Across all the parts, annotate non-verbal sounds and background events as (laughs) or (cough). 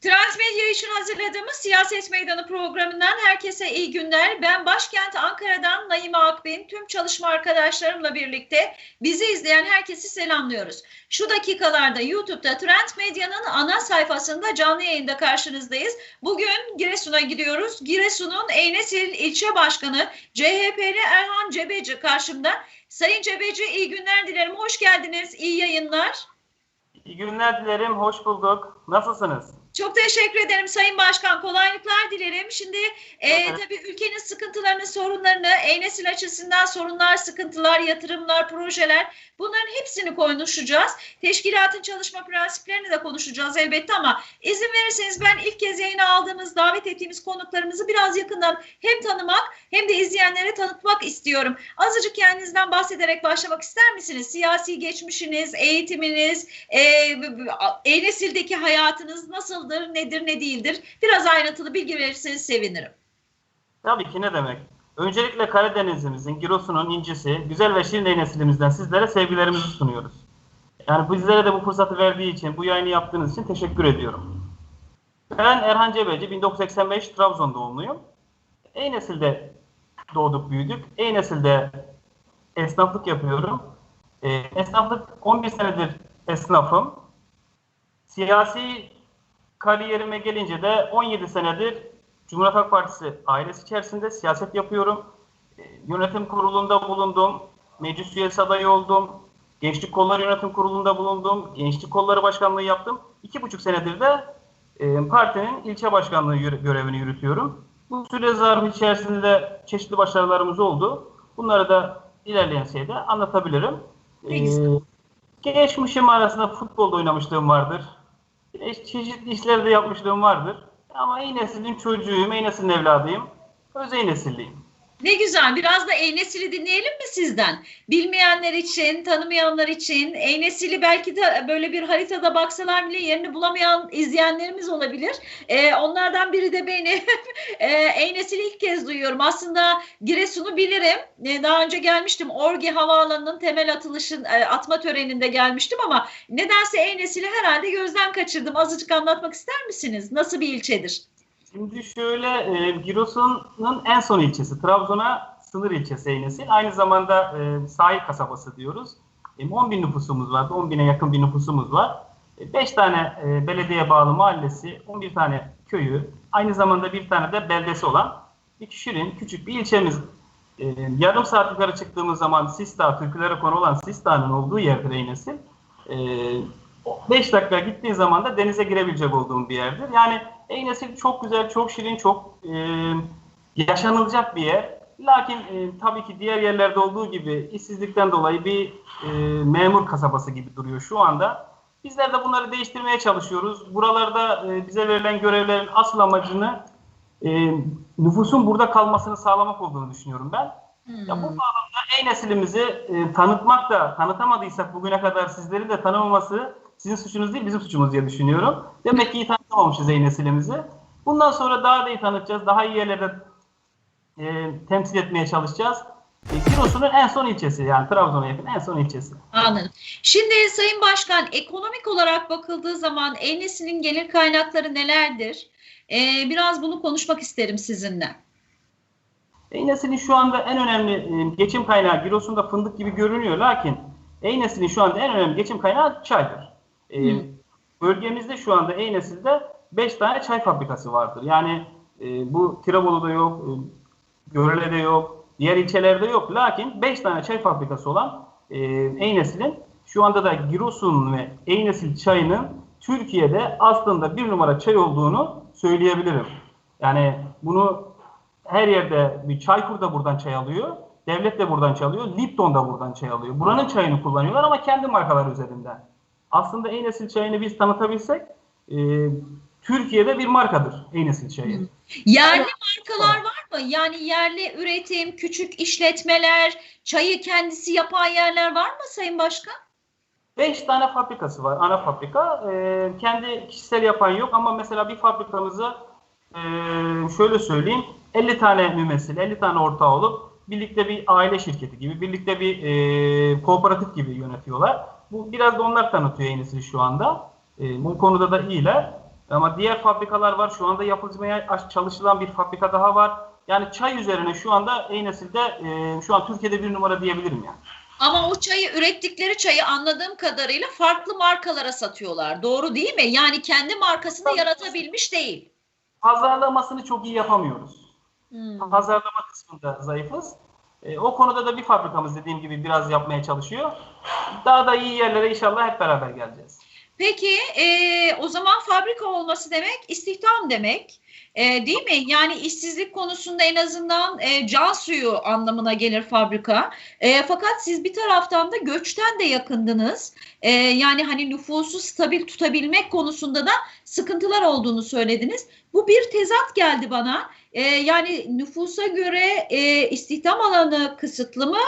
Transmedya için hazırladığımız Siyaset Meydanı programından herkese iyi günler. Ben başkent Ankara'dan Naime Akbin, tüm çalışma arkadaşlarımla birlikte bizi izleyen herkesi selamlıyoruz. Şu dakikalarda YouTube'da Trend Medya'nın ana sayfasında canlı yayında karşınızdayız. Bugün Giresun'a gidiyoruz. Giresun'un Eynesil ilçe başkanı CHP'li Erhan Cebeci karşımda. Sayın Cebeci iyi günler dilerim. Hoş geldiniz. İyi yayınlar. İyi günler dilerim, hoş bulduk. Nasılsınız? Çok teşekkür ederim Sayın Başkan. Kolaylıklar dilerim. Şimdi e, tabii ülkenin sıkıntılarını, sorunlarını, e-nesil açısından sorunlar, sıkıntılar, yatırımlar, projeler bunların hepsini konuşacağız. Teşkilatın çalışma prensiplerini de konuşacağız elbette ama izin verirseniz ben ilk kez yayına aldığımız, davet ettiğimiz konuklarımızı biraz yakından hem tanımak hem de izleyenlere tanıtmak istiyorum. Azıcık kendinizden bahsederek başlamak ister misiniz? Siyasi geçmişiniz, eğitiminiz, e, e-nesildeki hayatınız nasıldır, nedir, ne değildir? Biraz ayrıntılı bilgi verirseniz sevinirim. Tabii ki ne demek. Öncelikle Karadeniz'imizin, Giresun'un incisi, güzel ve şirin nesilimizden sizlere sevgilerimizi sunuyoruz. Yani bizlere de bu fırsatı verdiği için, bu yayını yaptığınız için teşekkür ediyorum. Ben Erhan Cebeci, 1985 Trabzon doğumluyum. Eynesil'de doğduk, büyüdük. Eynesil'de esnaflık yapıyorum. Ee, esnaflık 11 senedir esnafım. Siyasi kariyerime gelince de 17 senedir Cumhuriyet Halk Partisi ailesi içerisinde siyaset yapıyorum. Ee, Yönetim kurulunda bulundum. Meclis üyesi adayı oldum. Gençlik Kolları Yönetim Kurulu'nda bulundum. Gençlik Kolları Başkanlığı yaptım. İki buçuk senedir de e, partinin ilçe başkanlığı görevini yürütüyorum. Bu süre zarfı içerisinde de çeşitli başarılarımız oldu. Bunları da ilerleyen şeyde anlatabilirim. Ee, geçmişim arasında futbolda oynamışlığım vardır. Yine çeşitli işler de yapmışlığım vardır. Ama iyi neslin çocuğuyum, iyi neslin evladıyım. Öz iyi nesilliyim. Ne güzel. Biraz da E-Nesil'i dinleyelim mi sizden? Bilmeyenler için, tanımayanlar için E-Nesil'i belki de böyle bir haritada baksalar bile yerini bulamayan izleyenlerimiz olabilir. Ee, onlardan biri de beni. Ee, (laughs) E-Nesil'i ilk kez duyuyorum. Aslında Giresun'u bilirim. Ee, daha önce gelmiştim. Orgi Havaalanı'nın temel atılışın e, atma töreninde gelmiştim ama nedense E-Nesil'i herhalde gözden kaçırdım. Azıcık anlatmak ister misiniz? Nasıl bir ilçedir? Şimdi şöyle, e, Giresun'un en son ilçesi, Trabzon'a sınır ilçesi Eynesil. Aynı zamanda e, sahil kasabası diyoruz. E, 10 bin nüfusumuz var, 10 bine yakın bir nüfusumuz var. 5 tane e, belediye bağlı mahallesi, 11 tane köyü, aynı zamanda bir tane de beldesi olan bir şirin, küçük bir ilçemiz. E, yarım saat yukarı çıktığımız zaman Sista, türkülere konu olan Sista'nın olduğu yerdir Eynesil. E, 5 dakika gittiğin zaman da denize girebilecek olduğum bir yerdir. Yani Eynesil çok güzel, çok şirin, çok e, yaşanılacak bir yer. Lakin e, tabii ki diğer yerlerde olduğu gibi işsizlikten dolayı bir e, memur kasabası gibi duruyor şu anda. Bizler de bunları değiştirmeye çalışıyoruz. Buralarda e, bize verilen görevlerin asıl amacını e, nüfusun burada kalmasını sağlamak olduğunu düşünüyorum ben. Ya bu bağlamda ey neslimizi e, tanıtmak da tanıtamadıysak bugüne kadar sizleri de tanımaması sizin suçunuz değil bizim suçumuz diye düşünüyorum. Demek ki iyi tanıtamamışız ey neslimizi. Bundan sonra daha da iyi tanıtacağız. Daha iyi yerlerde e, temsil etmeye çalışacağız. E, Giresun'un en son ilçesi yani Trabzon'a yakın en son ilçesi. Anladım. Şimdi Sayın Başkan ekonomik olarak bakıldığı zaman Enes'in gelir kaynakları nelerdir? Ee, biraz bunu konuşmak isterim sizinle. Eynesil'in şu anda en önemli e, geçim kaynağı Giresun'da fındık gibi görünüyor. Lakin Eynesil'in şu anda en önemli geçim kaynağı çaydır. E, Hı. bölgemizde şu anda Eynesil'de 5 tane çay fabrikası vardır. Yani e, bu Tirebolu'da yok, e, Görele'de yok, diğer ilçelerde yok. Lakin 5 tane çay fabrikası olan e, Eynesil'in şu anda da Giresun ve Eynesil çayının Türkiye'de aslında bir numara çay olduğunu söyleyebilirim. Yani bunu her yerde bir Çaykur da buradan çay alıyor. Devlet de buradan çay alıyor. Lipton da buradan çay alıyor. Buranın çayını kullanıyorlar ama kendi markaları üzerinden. Aslında Eynesil çayını biz tanıtabilsek e, Türkiye'de bir markadır Eynesil çayı. Yerli markalar var mı? Yani yerli üretim, küçük işletmeler, çayı kendisi yapan yerler var mı Sayın Başkan? 5 tane fabrikası var. Ana fabrika. E, kendi kişisel yapan yok ama mesela bir fabrikamızı e, şöyle söyleyeyim. 50 tane mümessil, 50 tane ortağı olup birlikte bir aile şirketi gibi, birlikte bir e, kooperatif gibi yönetiyorlar. Bu biraz da onlar tanıtıyor Enis'i şu anda. E, bu konuda da iyiler. Ama diğer fabrikalar var. Şu anda yapılmaya çalışılan bir fabrika daha var. Yani çay üzerine şu anda Eynesil'de e, şu an Türkiye'de bir numara diyebilirim yani. Ama o çayı ürettikleri çayı anladığım kadarıyla farklı markalara satıyorlar. Doğru değil mi? Yani kendi markasını Tabii. yaratabilmiş değil. Pazarlamasını çok iyi yapamıyoruz. Hmm. Pazarlama kısmında zayıfız. E, o konuda da bir fabrikamız dediğim gibi biraz yapmaya çalışıyor. Daha da iyi yerlere inşallah hep beraber geleceğiz. Peki e, o zaman fabrika olması demek istihdam demek. E, değil mi? Yani işsizlik konusunda en azından e, can suyu anlamına gelir fabrika. E, fakat siz bir taraftan da göçten de yakındınız. E, yani hani nüfusu stabil tutabilmek konusunda da sıkıntılar olduğunu söylediniz. Bu bir tezat geldi bana. E, yani nüfusa göre e, istihdam alanı kısıtlı mı?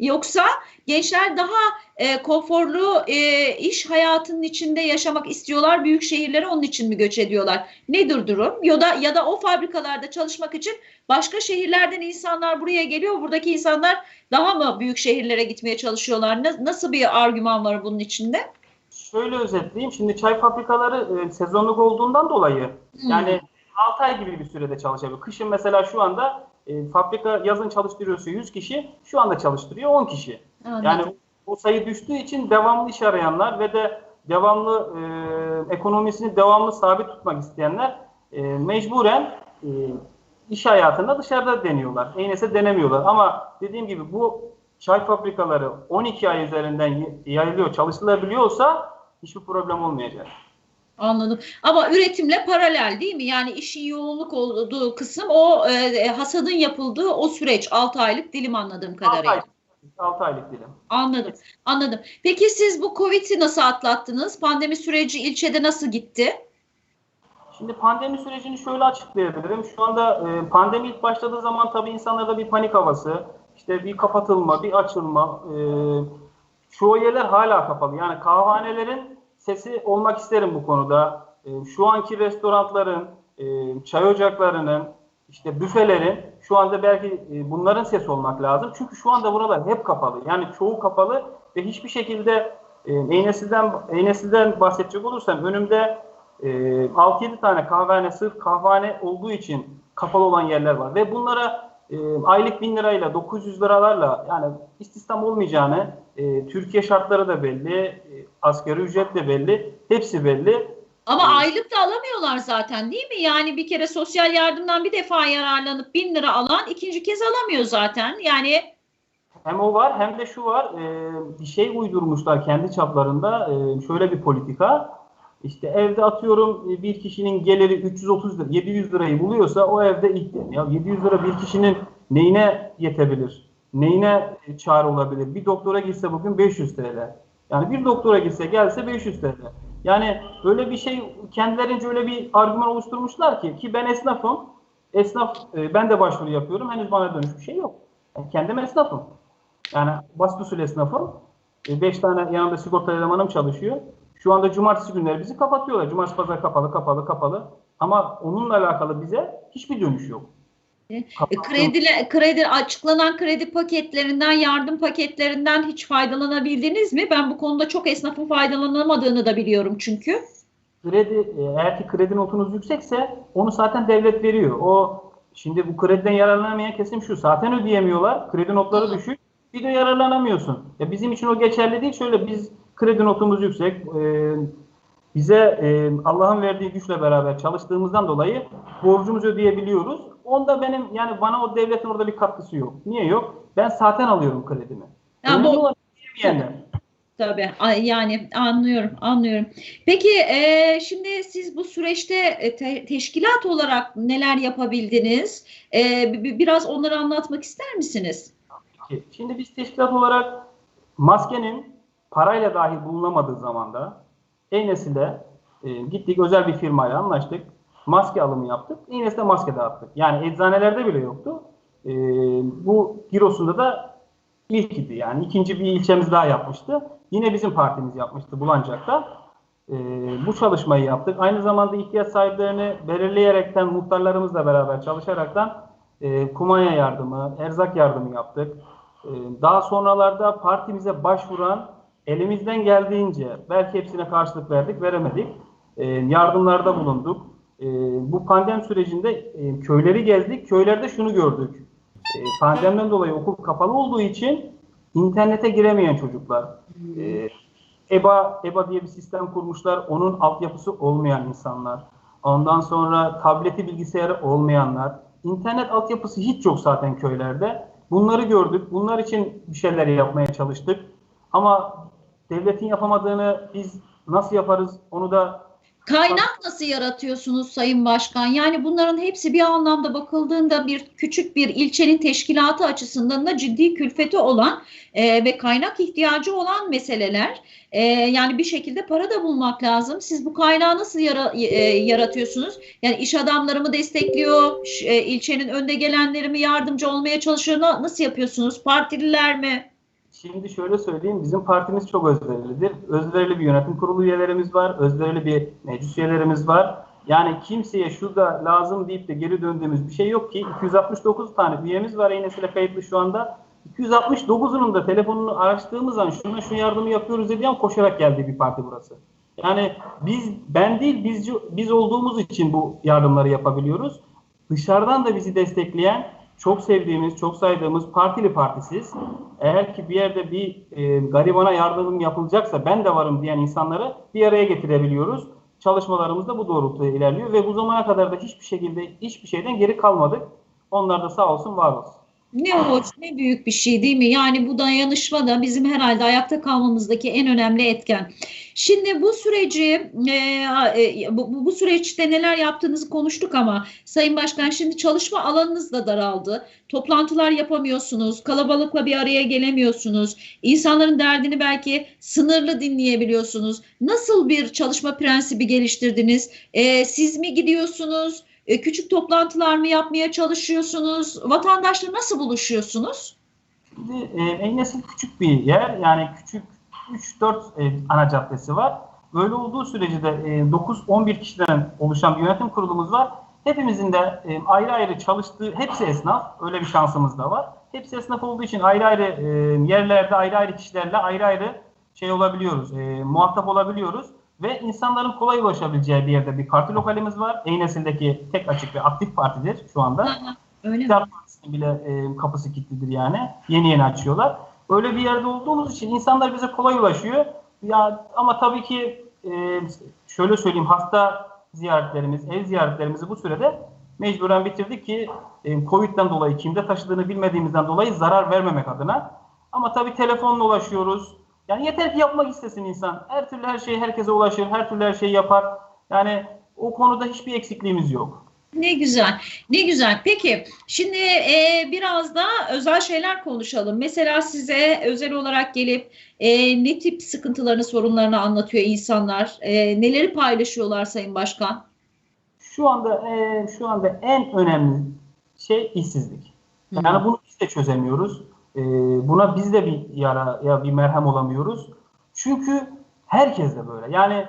Yoksa gençler daha e, konforlu e, iş hayatının içinde yaşamak istiyorlar. Büyük şehirlere onun için mi göç ediyorlar? Nedir durum? Ya da ya da o fabrikalarda çalışmak için başka şehirlerden insanlar buraya geliyor. Buradaki insanlar daha mı büyük şehirlere gitmeye çalışıyorlar? Na- Nasıl bir argüman var bunun içinde? Şöyle özetleyeyim. Şimdi çay fabrikaları e, sezonluk olduğundan dolayı Hmm. yani 6 ay gibi bir sürede çalışabiliyor. Kışın mesela şu anda e, fabrika yazın çalıştırıyorsa 100 kişi şu anda çalıştırıyor 10 kişi. Anladım. Yani o sayı düştüğü için devamlı iş arayanlar ve de devamlı e, ekonomisini devamlı sabit tutmak isteyenler e, mecburen e, iş hayatında dışarıda deniyorlar. Eynes'e denemiyorlar. Ama dediğim gibi bu çay fabrikaları 12 ay üzerinden yayılıyor, çalıştırılabiliyorsa hiçbir problem olmayacak. Anladım. Ama üretimle paralel değil mi? Yani işin yoğunluk olduğu kısım o e, hasadın yapıldığı o süreç 6 aylık dilim anladığım 6 kadarıyla. ay, 6 aylık dilim. Anladım, anladım. Peki siz bu Covid'i nasıl atlattınız? Pandemi süreci ilçede nasıl gitti? Şimdi pandemi sürecini şöyle açıklayabilirim. Şu anda e, pandemi ilk başladığı zaman tabii insanlarda bir panik havası, işte bir kapatılma, bir açılma. E, çoğu yerler hala kapalı. Yani kahvanelerin sesi olmak isterim bu konuda. E, şu anki restoranların, e, çay ocaklarının, işte büfelerin şu anda belki e, bunların sesi olmak lazım. Çünkü şu anda buralar hep kapalı. Yani çoğu kapalı ve hiçbir şekilde e, Eynesil'den, bahsedecek olursam önümde e, 6-7 tane kahvehane sırf kahvehane olduğu için kapalı olan yerler var. Ve bunlara e, aylık 1000 lirayla 900 liralarla yani istihdam olmayacağını e, Türkiye şartları da belli, e, asgari ücret de belli, hepsi belli. Ama Evet. aylık da alamıyorlar zaten değil mi? Yani bir kere sosyal yardımdan bir defa yararlanıp bin lira alan ikinci kez alamıyor zaten. Yani Hem o var hem de şu var e, bir şey uydurmuşlar kendi çaplarında e, şöyle bir politika işte evde atıyorum e, bir kişinin geliri 330 lira 700 lirayı buluyorsa o evde ilk ya 700 lira bir kişinin neyine yetebilir? Neyine e, çare olabilir? Bir doktora gitse bugün 500 TL. Yani bir doktora gitse gelse 500 TL. Yani öyle bir şey kendilerince öyle bir argüman oluşturmuşlar ki ki ben esnafım. Esnaf e, ben de başvuru yapıyorum. Henüz bana dönüş bir şey yok. Ben kendim esnafım. Yani basit usul esnafım. 5 tane yanında sigorta elemanım çalışıyor. Şu anda cumartesi günleri bizi kapatıyorlar. Cumartesi pazar kapalı, kapalı, kapalı. Ama onunla alakalı bize hiçbir dönüş yok. E, Kapattım. kredi, kredi açıklanan kredi paketlerinden, yardım paketlerinden hiç faydalanabildiniz mi? Ben bu konuda çok esnafın faydalanamadığını da biliyorum çünkü. Kredi, e, eğer ki kredi notunuz yüksekse onu zaten devlet veriyor. O şimdi bu krediden yararlanamayan kesim şu. Zaten ödeyemiyorlar. Kredi notları düşük. Bir de yararlanamıyorsun. Ya bizim için o geçerli değil. Şöyle biz kredi notumuz yüksek. e, bize e, Allah'ın verdiği güçle beraber çalıştığımızdan dolayı borcumuzu ödeyebiliyoruz. Onda benim yani bana o devletin orada bir katkısı yok. Niye yok? Ben zaten alıyorum kredimi. Ya Önemli bu- olan. Tabii yani anlıyorum anlıyorum. Peki e, şimdi siz bu süreçte e, te- teşkilat olarak neler yapabildiniz? E, bi- bi- biraz onları anlatmak ister misiniz? Şimdi biz teşkilat olarak maskenin parayla dahi bulunamadığı zamanda Eynes'ile e, gittik özel bir firmayla anlaştık. Maske alımı yaptık. Eynes'te maske dağıttık. Yani eczanelerde bile yoktu. E, bu Giresun'da da ilk idi. Yani ikinci bir ilçemiz daha yapmıştı. Yine bizim partimiz yapmıştı Bulancak'ta. E, bu çalışmayı yaptık. Aynı zamanda ihtiyaç sahiplerini belirleyerekten muhtarlarımızla beraber çalışaraktan e, kumanya yardımı, erzak yardımı yaptık. E, daha sonralarda partimize başvuran elimizden geldiğince belki hepsine karşılık verdik, veremedik. e, yardımlarda bulunduk. E, bu pandemi sürecinde e, köyleri gezdik. Köylerde şunu gördük. E, pandemiden dolayı okul kapalı olduğu için internete giremeyen çocuklar. E, EBA, EBA diye bir sistem kurmuşlar. Onun altyapısı olmayan insanlar. Ondan sonra tableti bilgisayarı olmayanlar. İnternet altyapısı hiç yok zaten köylerde. Bunları gördük. Bunlar için bir şeyler yapmaya çalıştık. Ama devletin yapamadığını biz nasıl yaparız onu da Kaynak nasıl yaratıyorsunuz Sayın Başkan? Yani bunların hepsi bir anlamda bakıldığında bir küçük bir ilçenin teşkilatı açısından da ciddi külfeti olan e, ve kaynak ihtiyacı olan meseleler. E, yani bir şekilde para da bulmak lazım. Siz bu kaynağı nasıl yara- e, yaratıyorsunuz? Yani iş adamları mı destekliyor? E, ilçenin önde gelenleri mi yardımcı olmaya çalışıyor? Na- Nasıl yapıyorsunuz? Partililer mi? Şimdi şöyle söyleyeyim, bizim partimiz çok özverilidir. Özverili bir yönetim kurulu üyelerimiz var, özverili bir meclis üyelerimiz var. Yani kimseye şu da lazım deyip de geri döndüğümüz bir şey yok ki. 269 tane üyemiz var Eynesi'yle kayıtlı şu anda. 269'unun da telefonunu araştırdığımız an şuna şu yardımı yapıyoruz dediği an koşarak geldiği bir parti burası. Yani biz, ben değil biz, biz olduğumuz için bu yardımları yapabiliyoruz. Dışarıdan da bizi destekleyen çok sevdiğimiz, çok saydığımız partili partisiz. Eğer ki bir yerde bir e, garibana yardım yapılacaksa ben de varım diyen insanları bir araya getirebiliyoruz. Çalışmalarımız da bu doğrultuda ilerliyor ve bu zamana kadar da hiçbir şekilde hiçbir şeyden geri kalmadık. Onlar da sağ olsun, var olsun. Ne hoş, ne büyük bir şey değil mi? Yani bu dayanışma da bizim herhalde ayakta kalmamızdaki en önemli etken. Şimdi bu süreci, e, e, bu, süreçte neler yaptığınızı konuştuk ama Sayın Başkan şimdi çalışma alanınız da daraldı. Toplantılar yapamıyorsunuz, kalabalıkla bir araya gelemiyorsunuz. İnsanların derdini belki sınırlı dinleyebiliyorsunuz. Nasıl bir çalışma prensibi geliştirdiniz? E, siz mi gidiyorsunuz? E, küçük toplantılar mı yapmaya çalışıyorsunuz? Vatandaşla nasıl buluşuyorsunuz? Şimdi e, Eynesil küçük bir yer. Yani küçük 3-4 e, ana caddesi var. Böyle olduğu sürece de e, 9-11 kişiden oluşan bir yönetim kurulumuz var. Hepimizin de e, ayrı ayrı çalıştığı, hepsi esnaf. Öyle bir şansımız da var. Hepsi esnaf olduğu için ayrı ayrı e, yerlerde, ayrı ayrı kişilerle ayrı ayrı şey olabiliyoruz, e, muhatap olabiliyoruz. Ve insanların kolay ulaşabileceği bir yerde bir parti lokalimiz var. Eynesil'deki tek açık ve aktif partidir şu anda. Öyle mi? İktidar Partisi'nin bile e, kapısı kilitlidir yani. Yeni yeni açıyorlar. Öyle bir yerde olduğumuz için insanlar bize kolay ulaşıyor. Ya ama tabii ki e, şöyle söyleyeyim hasta ziyaretlerimiz, ev ziyaretlerimizi bu sürede mecburen bitirdik ki e, Covid'den dolayı kimde taşıdığını bilmediğimizden dolayı zarar vermemek adına. Ama tabii telefonla ulaşıyoruz. Yani yeter ki yapmak istesin insan. Her türlü her şey herkese ulaşır, her türlü her şeyi yapar. Yani o konuda hiçbir eksikliğimiz yok. Ne güzel, ne güzel. Peki, şimdi e, biraz da özel şeyler konuşalım. Mesela size özel olarak gelip e, ne tip sıkıntılarını, sorunlarını anlatıyor insanlar? E, neleri paylaşıyorlar Sayın Başkan? Şu anda e, şu anda en önemli şey işsizlik. Yani bunu biz de çözemiyoruz. E, buna biz de bir yara ya bir merhem olamıyoruz. Çünkü herkes de böyle. Yani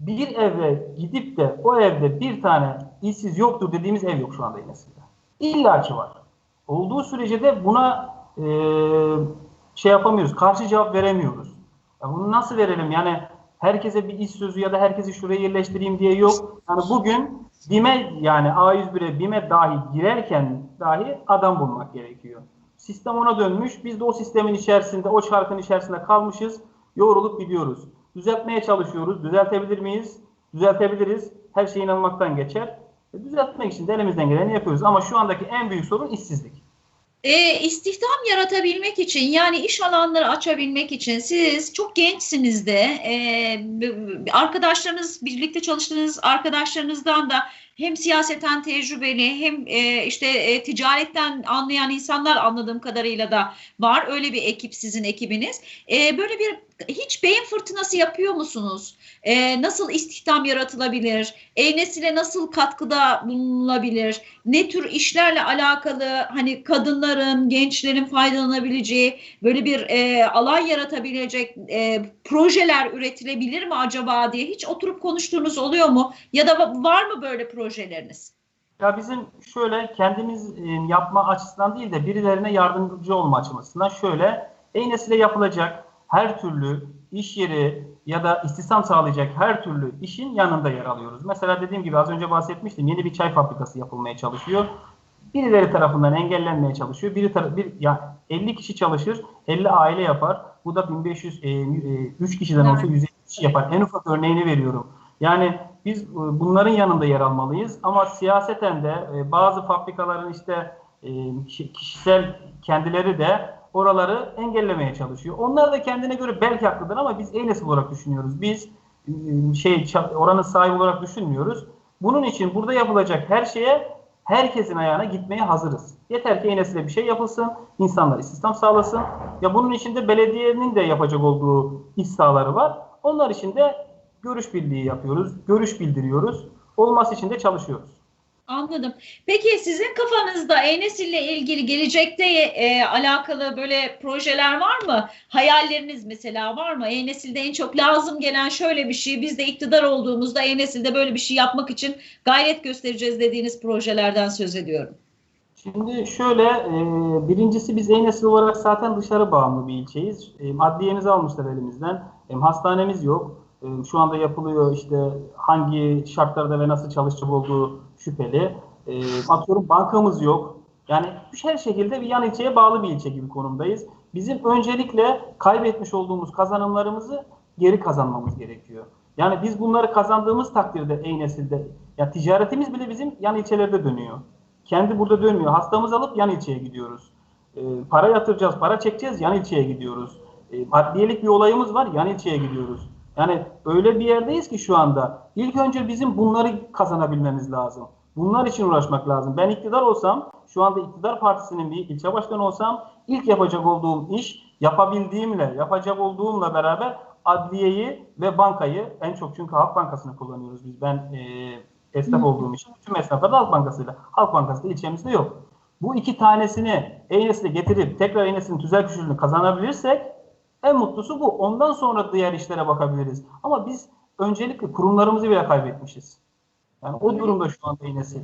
bir eve gidip de o evde bir tane işsiz yoktur dediğimiz ev yok şu anda Enes'inde. İlla ki var. Olduğu sürece de buna e, şey yapamıyoruz. Karşı cevap veremiyoruz. Ya bunu nasıl verelim? Yani herkese bir iş sözü ya da herkesi şuraya yerleştireyim diye yok. Yani bugün BİM'e yani A101'e BİM'e dahi girerken dahi adam bulmak gerekiyor. Sistem ona dönmüş. Biz de o sistemin içerisinde, o çarkın içerisinde kalmışız. Yoğrulup gidiyoruz. Düzeltmeye çalışıyoruz. Düzeltebilir miyiz? Düzeltebiliriz. Her şey inanmaktan geçer. E, düzeltmek için de elimizden geleni yapıyoruz. Ama şu andaki en büyük sorun işsizlik. E, istihdam yaratabilmek için yani iş alanları açabilmek için siz çok gençsiniz de e, arkadaşlarınız birlikte çalıştığınız arkadaşlarınızdan da hem siyaseten tecrübeli hem e, işte e, ticaretten anlayan insanlar anladığım kadarıyla da var. Öyle bir ekip sizin ekibiniz. E, böyle bir hiç beyin fırtınası yapıyor musunuz? E, nasıl istihdam yaratılabilir? E-Nesil'e nasıl katkıda bulunulabilir? Ne tür işlerle alakalı hani kadınların, gençlerin faydalanabileceği böyle bir e, alan yaratabilecek e, projeler üretilebilir mi acaba diye hiç oturup konuştuğunuz oluyor mu? Ya da va- var mı böyle projeleriniz? Ya bizim şöyle kendimiz e, yapma açısından değil de birilerine yardımcı olma açısından şöyle Eynes'le yapılacak her türlü iş yeri ya da istihdam sağlayacak her türlü işin yanında yer alıyoruz. Mesela dediğim gibi az önce bahsetmiştim. Yeni bir çay fabrikası yapılmaya çalışıyor. Birileri tarafından engellenmeye çalışıyor. Biri tar- bir ya 50 kişi çalışır, 50 aile yapar. Bu da 1500 e, e, 3 kişiden olsa Evet. 150 kişi yapar. En ufak örneğini veriyorum. Yani biz e, bunların yanında yer almalıyız ama siyaseten de e, bazı fabrikaların işte e, kişi- kişisel kendileri de oraları engellemeye çalışıyor. Onlar da kendine göre belki haklıdır ama biz en nesil olarak düşünüyoruz. Biz şey oranın sahibi olarak düşünmüyoruz. Bunun için burada yapılacak her şeye herkesin ayağına gitmeye hazırız. Yeter ki en bir şey yapılsın, insanlar istihdam sağlasın. Ya bunun için de belediyenin de yapacak olduğu iş sahaları var. Onlar için de görüş birliği yapıyoruz, görüş bildiriyoruz. Olması için de çalışıyoruz. Anladım. Peki sizin kafanızda E-Nesil'le ilgili gelecekte e, alakalı böyle projeler var mı? Hayalleriniz mesela var mı? E-Nesil'de en çok lazım gelen şöyle bir şey, biz de iktidar olduğumuzda E-Nesil'de böyle bir şey yapmak için gayret göstereceğiz dediğiniz projelerden söz ediyorum. Şimdi şöyle, e, birincisi biz en nesil olarak zaten dışarı bağımlı bir ilçeyiz. E, adliyemizi almışlar elimizden. E, hastanemiz yok. E, şu anda yapılıyor işte hangi şartlarda ve nasıl çalışacak olduğu şüpheli. E, atıyorum bankamız yok. Yani her şekilde bir yan ilçeye bağlı bir ilçe gibi konumdayız. Bizim öncelikle kaybetmiş olduğumuz kazanımlarımızı geri kazanmamız gerekiyor. Yani biz bunları kazandığımız takdirde ey nesilde, ya ticaretimiz bile bizim yan ilçelerde dönüyor. Kendi burada dönmüyor. Hastamızı alıp yan ilçeye gidiyoruz. E, para yatıracağız, para çekeceğiz, yan ilçeye gidiyoruz. E, adliyelik bir olayımız var, yan ilçeye gidiyoruz. Yani öyle bir yerdeyiz ki şu anda. İlk önce bizim bunları kazanabilmemiz lazım. Bunlar için uğraşmak lazım. Ben iktidar olsam, şu anda iktidar partisinin bir ilçe başkanı olsam, ilk yapacak olduğum iş, yapabildiğimle, yapacak olduğumla beraber adliyeyi ve bankayı, en çok çünkü Halk Bankası'nı kullanıyoruz biz. Ben e, esnaf olduğum için tüm esnaflar da Halk Bankası'yla. Halk Bankası da ilçemizde yok. Bu iki tanesini Eynes'e getirip tekrar Eynes'in tüzel güçlülüğünü kazanabilirsek en mutlusu bu. Ondan sonra diğer işlere bakabiliriz. Ama biz öncelikle kurumlarımızı bile kaybetmişiz. Yani o durumda şu anda Eynes'i.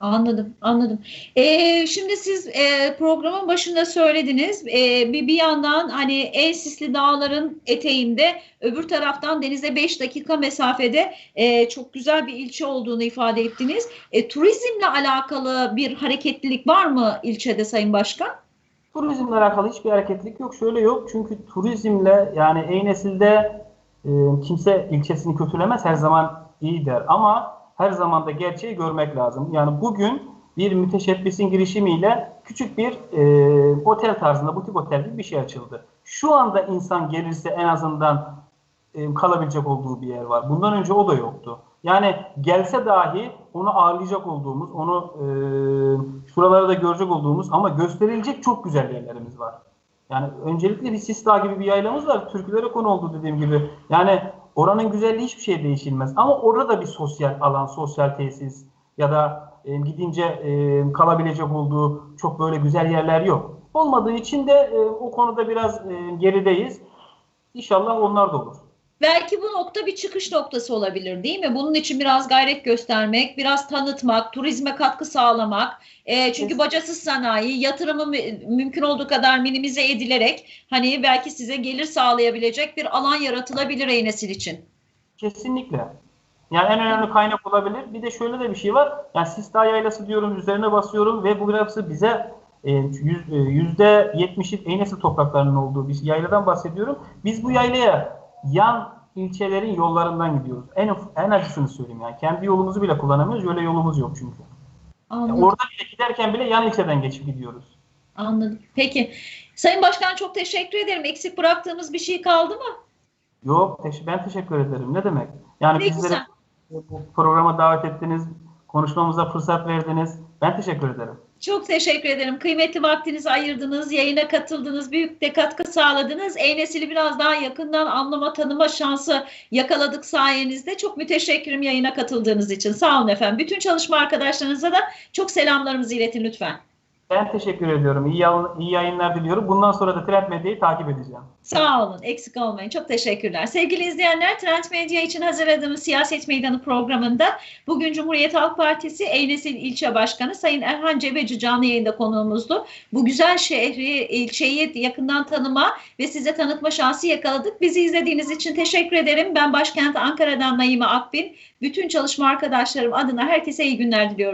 Anladım, anladım. Ee, şimdi siz e, programın başında söylediniz. Ee, bir, bir yandan hani en sisli dağların eteğinde, öbür taraftan denize 5 dakika mesafede e, çok güzel bir ilçe olduğunu ifade ettiniz. E, turizmle alakalı bir hareketlilik var mı ilçede Sayın Başkan? Turizmle alakalı hiçbir hareketlilik yok. Şöyle yok. Çünkü turizmle yani Eynesil'de e, kimse ilçesini kötülemez. Her zaman iyi der. Ama her zaman da gerçeği görmek lazım. Yani bugün bir müteşebbisin girişimiyle küçük bir e, otel tarzında, butik otel gibi bir şey açıldı. Şu anda insan gelirse en azından e, kalabilecek olduğu bir yer var. Bundan önce o da yoktu. Yani gelse dahi onu ağırlayacak olduğumuz, onu e, şuralarda da görecek olduğumuz ama gösterilecek çok güzel yerlerimiz var. Yani öncelikle bir Sistağ gibi bir yaylamız var. Türkülere konu oldu dediğim gibi. Yani oranın güzelliği hiçbir şey değişilmez. Ama orada da bir sosyal alan, sosyal tesis ya da e, gidince e, kalabilecek olduğu çok böyle güzel yerler yok. Olmadığı için de e, o konuda biraz e, gerideyiz. İnşallah onlar da olur. Belki bu nokta bir çıkış noktası olabilir değil mi? Bunun için biraz gayret göstermek, biraz tanıtmak, turizme katkı sağlamak. E, çünkü bacasız sanayi yatırımı mü- mümkün olduğu kadar minimize edilerek hani belki size gelir sağlayabilecek bir alan yaratılabilir Eynesil için. Kesinlikle. Yani en önemli kaynak olabilir. Bir de şöyle de bir şey var. Yani Sistağ yaylası diyorum, üzerine basıyorum ve bu grafisi bize e, e, yüzde yetmişi Eynesil topraklarının olduğu bir yayladan bahsediyorum. Biz bu yaylaya yan ilçelerin yollarından gidiyoruz. En en acısını söyleyeyim yani. Kendi yolumuzu bile kullanamıyoruz. Öyle yolumuz yok çünkü. Yani Anladım. orada bile giderken bile yan ilçeden geçip gidiyoruz. Anladım. Peki. Sayın Başkan çok teşekkür ederim. Eksik bıraktığımız bir şey kaldı mı? Yok, ben teşekkür ederim. Ne demek? Yani Ne bizlere güzel. bu programa davet ettiniz, konuşmamıza fırsat verdiniz. Ben teşekkür ederim. Çok teşekkür ederim. Kıymetli vaktinizi ayırdınız, yayına katıldınız, büyük de katkı sağladınız. Eynesil'i biraz daha yakından anlama, tanıma şansı yakaladık sayenizde. Çok müteşekkirim yayına katıldığınız için. Sağ olun efendim. Bütün çalışma arkadaşlarınıza da çok selamlarımızı iletin lütfen. Ben teşekkür ediyorum. İyi, iyi yayınlar diliyorum. Bundan sonra da Trend Medya'yı takip edeceğim. Sağ olun, eksik olmayın. Çok teşekkürler. Sevgili izleyenler, Trend Medya için hazırladığımız Siyaset Meydanı programında bugün Cumhuriyet Halk Partisi Eynesil İlçe Başkanı Sayın Erhan Cebeci canlı yayında konuğumuzdu. Bu güzel şehri, ilçeyi yakından tanıma ve size tanıtma şansı yakaladık. Bizi izlediğiniz için teşekkür ederim. Ben başkent Ankara'dan Naime Akbin. Bütün çalışma arkadaşlarım adına herkese iyi günler diliyoruz.